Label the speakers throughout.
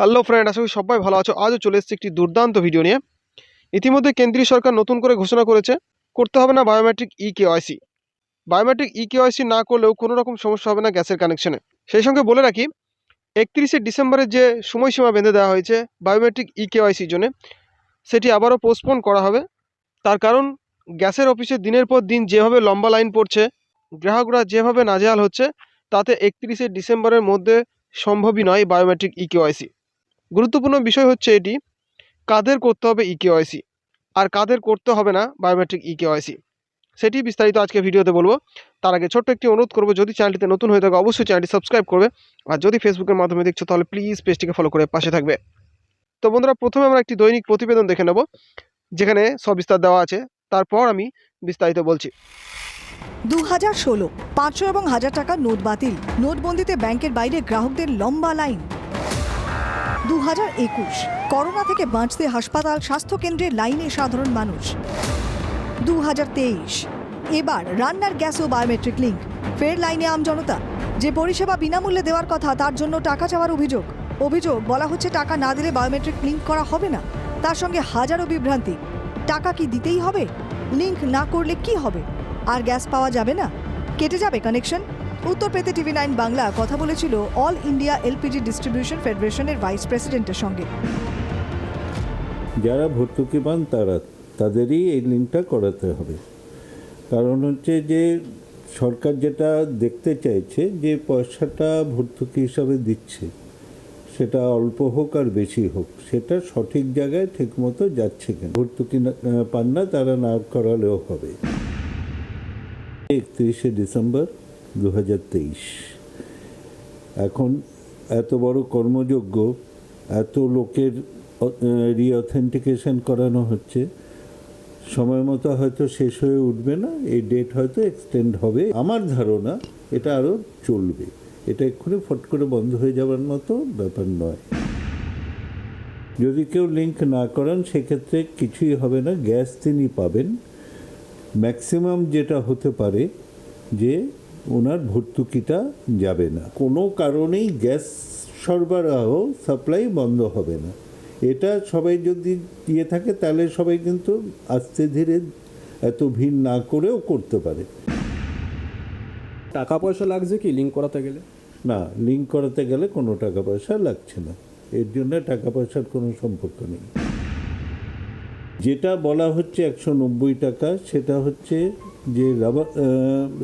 Speaker 1: Hello friend আশা করি সবাই ভালো আছো। আজও চলে এসেছি একটি দুর্দান্ত ভিডিও নিয়ে। ইতিমধ্যে কেন্দ্রীয় সরকার নতুন করে ঘোষণা করেছে, করতে হবে না biometric e KYC biometric e KYC না করলেও কোনো রকম সমস্যা হবে না গ্যাসের কানেকশনে সেই সঙ্গে বলে রাখি, একত্রিশে ডিসেম্বরের যে সময়সীমা বেঁধে দেওয়া হয়েছে বায়োমেট্রিক ই কেওয়াইসির জন্য সেটি আবারও পোস্টপোন করা হবে। তার কারণ, গ্যাসের অফিসে দিনের পর দিন যেভাবে লম্বা লাইন পড়ছে, গ্রাহকরা যেভাবে নাজেহাল হচ্ছে, তাতে একত্রিশে ডিসেম্বরের মধ্যে সম্ভবই নয় বায়োমেট্রিক ই কেওয়াইসি গুরুত্বপূর্ণ বিষয় হচ্ছে এটি, কাদের করতে হবে ই কেওয়াইসি আর কাদের করতে হবে না বায়োমেট্রিক ই কেওয়াইসি সেটি বিস্তারিত আজকে ভিডিওতে বলব। তার আগে ছোট্ট একটি অনুরোধ করব, যদি চ্যানেলটিতে নতুন হয়ে থাকে, অবশ্যই চ্যানেলটি সাবস্ক্রাইব করবে আর যদি ফেসবুকের মাধ্যমে দেখছ, তাহলে প্লিজ পেজটিকে ফলো করে পাশে থাকবে। তো বন্ধুরা, প্রথমে আমরা একটি দৈনিক প্রতিবেদন দেখে নেব, যেখানে সবিস্তার দেওয়া আছে। তারপর আমি বিস্তারিত বলছি।
Speaker 2: দু হাজার ষোলো, পাঁচশো এবং হাজার টাকা নোট বাতিল। নোটবন্দিতে ব্যাংকের বাইরে গ্রাহকদের লম্বা লাইন। দু হাজার একুশ। করোনা থেকে বাঁচতে হাসপাতাল স্বাস্থ্যকেন্দ্রের লাইনে সাধারণ মানুষ। দু হাজার তেইশ। এবার রান্নার গ্যাস ও বায়োমেট্রিক লিঙ্ক। ফের লাইনে আম জনতা। যে পরিষেবা বিনামূল্যে দেওয়ার কথা, তার জন্য টাকা চাওয়ার অভিযোগ। অভিযোগ, বলা হচ্ছে টাকা না দিলে বায়োমেট্রিক লিঙ্ক করা হবে না। তার সঙ্গে হাজারো বিভ্রান্তি। টাকা কি দিতেই হবে? লিঙ্ক না করলে কি হবে? আর গ্যাস পাওয়া যাবে না? কেটে যাবে কানেকশন? উত্তর পেতে টিভি নাইন বাংলা কথা বলেছিল অল ইন্ডিয়া এলপিজি ডিস্ট্রিবিউশন ফেডারেশনের ভাইস প্রেসিডেন্টের সঙ্গে।
Speaker 3: যারা ভর্তুকি পান তারা, তাদেরই এই লিঙ্কটা করাতে হবে। কারণ হচ্ছে যে সরকার যেটা দেখতে চাইছে যে পয়সাটা ভর্তুকি হিসাবে দিচ্ছে, সেটা অল্প হোক আর বেশি হোক, সেটা সঠিক জায়গায় ঠিকমতো যাচ্ছে কেন? ভর্তুকি পান না, তারা না করালেও হবে। একত্রিশে ডিসেম্বর দু হাজার তেইশ। এখন এত বড় কর্মযোগ্য এত লোকের রিঅথেন্টিকেশন করানো হচ্ছে, সময় মতো হয়তো শেষ হয়ে উঠবে না, এই ডেট হয়তো এক্সটেন্ড হবে। আমার ধারণা এটা আরও চলবে। এটা এক্ষুনি ফট করে বন্ধ হয়ে যাওয়ার মতো ব্যাপার নয়। যদি কেউ লিঙ্ক না করান, সেক্ষেত্রে কিছুই হবে না। গ্যাস তিনি পাবেন। ম্যাক্সিমাম যেটা হতে পারে যে ওনার ভর্তুকিটা যাবে না। কোনো কারণেই গ্যাস সরবরাহ সাপ্লাই বন্ধ হবে না। এটা সবাই যদি দিয়ে থাকে তাহলে সবাই কিন্তু আস্তে ধীরে এত ভিড় না করেও করতে পারে।
Speaker 4: টাকা পয়সা লাগছে কি লিঙ্ক করাতে গেলে?
Speaker 3: না লিঙ্ক করাতে গেলে কোনো টাকা পয়সা লাগছে না। এর জন্য টাকা পয়সার কোনো সম্পর্ক নেই। যেটা বলা হচ্ছে একশো নব্বই টাকা সেটা হচ্ছে যে রাবার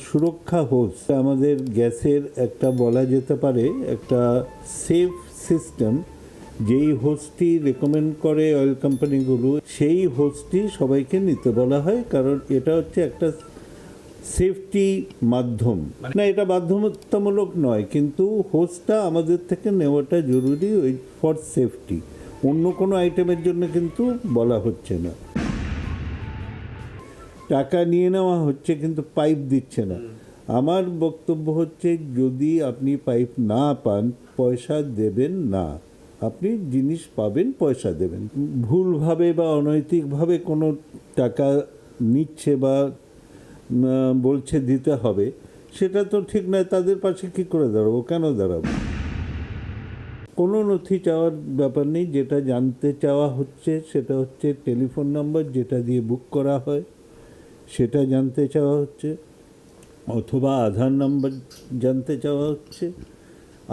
Speaker 3: সুরক্ষা হোস আমাদের গ্যাসের একটা বলা যেতে পারে একটা সেফ সিস্টেম যেই হোস্টটি রেকমেন্ড করে অয়েল কোম্পানিগুলো সেই হোস্টটি সবাইকে নিতে বলা হয় কারণ এটা হচ্ছে একটা সেফটি মাধ্যম। না এটা বাধ্যতামূলক নয় কিন্তু হোস্টটা আমাদের থেকে নেওয়াটা জরুরি ওই ফর সেফটি অন্য কোনো আইটেমের জন্য কিন্তু বলা হচ্ছে না। টাকা নিয়ে নেওয়া হচ্ছে কিন্তু পাইপ দিচ্ছে না। আমার বক্তব্য হচ্ছে, যদি আপনি পাইপ না পান, পয়সা দেবেন না। আপনি জিনিস পাবেন, পয়সা দেবেন। ভুলভাবে বা অনৈতিকভাবে কোনো টাকা নিচ্ছে বা বলছে দিতে হবে, সেটা তো ঠিক নয়। তাদের পাশে কি করে দাঁড়াবো? কেন দাঁড়াবো? কোনো নথি চাওয়ার ব্যাপার নেই, যেটা জানতে চাওয়া হচ্ছে সেটা হচ্ছে টেলিফোন নাম্বার যেটা দিয়ে বুক করা হয়, সেটা জানতে চাওয়া হচ্ছে, অথবা আধার নাম্বার জানতে চাওয়া হচ্ছে,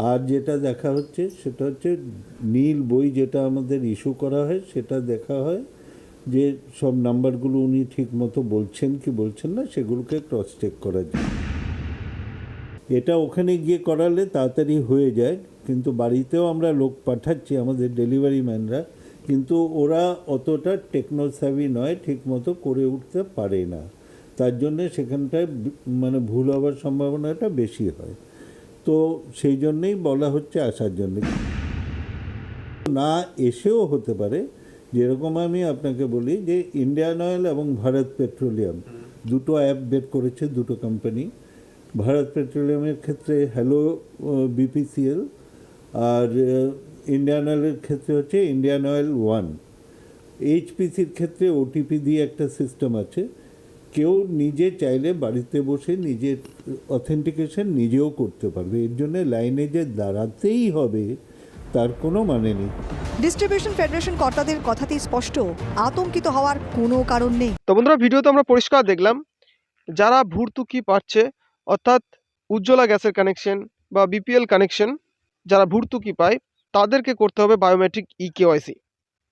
Speaker 3: আর যেটা দেখা হচ্ছে সেটা হচ্ছে নীল বই যেটা আমাদের ইস্যু করা হয় সেটা দেখা হয়, যে সব নাম্বারগুলো উনি ঠিক মতো বলছেন কি বলছেন না সেগুলোকে ক্রস চেক করা যায়। এটা ওখানে গিয়ে করালে তাড়াতাড়ি হয়ে যায় কিন্তু বাড়িতেও আমরা লোক পাঠাচ্ছি, আমাদের ডেলিভারি ম্যানরা। কিন্তু ওরা অতটা টেকনোস্যাভি নয় ঠিক মতো করে উঠতে পারে না। তার জন্যে সেখানটায় মানে ভুল হওয়ার সম্ভাবনাটা বেশি হয়। তো সেই জন্যেই বলা হচ্ছে আসার জন্য। না এসেও হতে পারে, যেরকম আমি আপনাকে বলি যে ইন্ডিয়ান অয়েল এবং ভারত পেট্রোলিয়াম দুটো অ্যাপ বের করেছে দুটো কোম্পানি ভারত পেট্রোলিয়ামের ক্ষেত্রে হ্যালো বিপিসিএল আর ইন্ডিয়ান অয়েলের ক্ষেত্রে হচ্ছে ইন্ডিয়ান অয়েল ওয়ান এইচপিসির ক্ষেত্রে ওটিপি দিয়ে একটা সিস্টেম আছে। কেউ নিজে চাইলে বাড়িতে বসে নিজের অথেন্টিকেশন নিজেও করতে পারবে। এর জন্য লাইনে যে দাঁড়াতেই হবে তার কোনো মানে নেই।
Speaker 2: ডিস্ট্রিবিউশন ফেডারেশন কর্তাদের কথাতেই স্পষ্ট আতঙ্কিত হওয়ার কোনো কারণ নেই।
Speaker 1: তো বন্ধুরা ভিডিওতে আমরা পরিষ্কার দেখলাম যারা ভর্তুকি পাচ্ছে অর্থাৎ উজ্জ্বলা গ্যাসের কানেকশন বা বিপিএল কানেকশন যারা ভর্তুকি পায়, তাদেরকে করতে হবে বায়োমেট্রিক ই কেওয়াইসি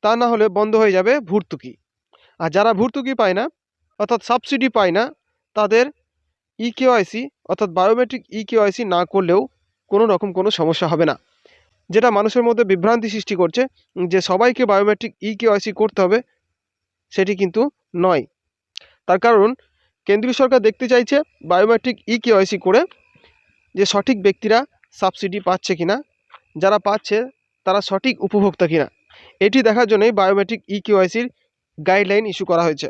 Speaker 1: তা না হলে বন্ধ হয়ে যাবে ভর্তুকি। আর যারা ভর্তুকি পায় না, অর্থাৎ সাবসিডি পায় না, তাদের ই কেওয়াইসি অর্থাৎ বায়োমেট্রিক ই কেওয়াইসি না করলেও কোনো রকম কোনো সমস্যা হবে না। যেটা মানুষের মধ্যে বিভ্রান্তি সৃষ্টি করছে, যে সবাইকে বায়োমেট্রিক ই কেওয়াইসি করতে হবে, সেটি কিন্তু নয়। তার কারণ, কেন্দ্রীয় সরকার দেখতে চাইছে বায়োমেট্রিক ই কেওয়াইসি করে যে সঠিক ব্যক্তিরা সাবসিডি পাচ্ছে কিনা, যারা পাচ্ছে তারা সঠিক উপভোক্তা কিনা, এটি দেখার জন্যই বায়োমেট্রিক ই কেওয়াইসির গাইডলাইন ইস্যু করা হয়েছে।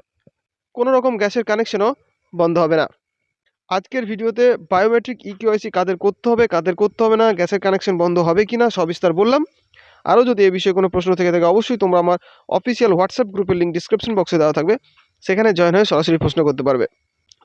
Speaker 1: কোনো রকম গ্যাসের কানেকশনও বন্ধ হবে না। আজকের ভিডিওতে বায়োমেট্রিক ই কেওয়াইসি কাদের করতে হবে, কাদের করতে হবে না, গ্যাসের কানেকশন বন্ধ হবে কি না সবিস্তার বললাম। আরও যদি এ বিষয়ে কোনো প্রশ্ন থেকে থাকে, অবশ্যই তোমরা আমার অফিসিয়াল হোয়াটসঅ্যাপ গ্রুপের লিঙ্ক ডিসক্রিপশন বক্সে দেওয়া থাকবে, সেখানে জয়েন হয়ে সরাসরি প্রশ্ন করতে পারবে।